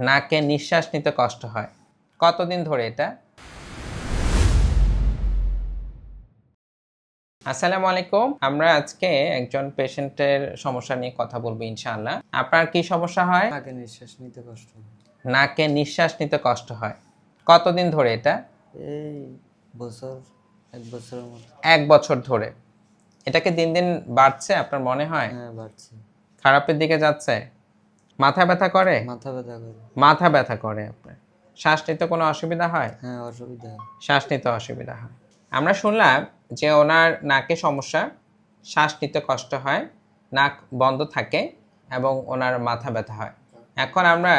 নাকে নিঃশ্বাস নিতে কষ্ট হয়। কতদিন ধরে এটা? আসসালামু আলাইকুম। আমরা আজকে একজন পেশেন্টের সমস্যা নিয়ে কথা বলব ইনশাআল্লাহ। আপনার কি সমস্যা হয়? আগে নিঃশ্বাস নিতে কষ্ট হয়। নাকে নিঃশ্বাস নিতে কষ্ট হয়। কতদিন ধরে এটা? এই বছর এক বছরের মতো। এক বছর ধরে। এটাকে দিন দিন বাড়ছে আপনার মনে হয়? হ্যাঁ বাড়ছে। খারাপের দিকে যাচ্ছে? মাথা ব্যথা করে? মাথা ব্যথা করে। মাথা ব্যথা করে আপনার। শ্বাস নিতে কোনো অসুবিধা হয়? হ্যাঁ অসুবিধা হয়। শ্বাস নিতে অসুবিধা হয়। আমরা শুনলাম যে ওনার নাকে সমস্যা শ্বাস নিতে কষ্ট হয় নাক বন্ধ থাকে এবং ওনার মাথা ব্যথা হয়। এখন আমরা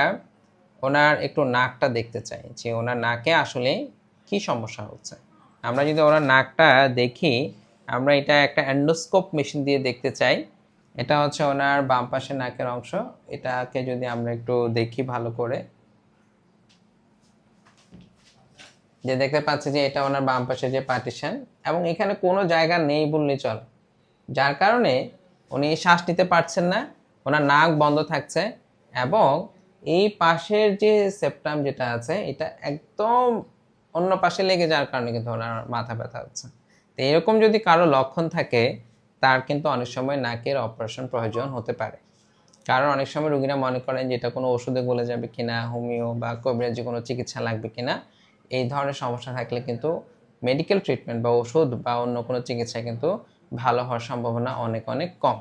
ওনার একটু নাকটা দেখতে চাই যে ওনার নাকে আসলে কি সমস্যা হচ্ছে। আমরা যদি ওনার নাকটা দেখি আমরা এটা একটা অ্যান্ডোস্কোপ মেশিন দিয়ে দেখতে চাই। এটা হচ্ছে ওনার বাম পাশে নাকের অংশ। এটাকে যদি আমরা একটু দেখি ভালো করে। যে দেখতে পাচ্ছি যে এটা ওনার বাম পাশে যে পার্টিশন। এবং এখানে কোনো জায়গা নেই বললেই চল। যার কারণে উনি শ্বাস নিতে পারছেন না, ওনার নাক বন্ধ থাকছে। এবং এই পাশের যে সেপ্টাম যেটা আছে, এটা একদম অন্য পাশে লেগে যাওয়ার কারণে কিন্তু ওনার মাথা ব্যথা হচ্ছে। তো এরকম যদি কারও লক্ষণ থাকে তার কিন্তু অনেক সময় নাকের অপারেশন প্রয়োজন হতে পারে। কারণ অনেক সময় রোগীরা মনে করেন যে এটা কোনো ওষুধে গলে যাবে কিনা, হোমিও বা কবিরাজি কোনো চিকিৎসা লাগবে কিনা, এই ধরনের সমস্যা থাকলে কিন্তু মেডিকেল ট্রিটমেন্ট বা ওষুধ বা অন্য কোনো চিকিৎসা কিন্তু ভালো হওয়ার সম্ভাবনা অনেক অনেক কম।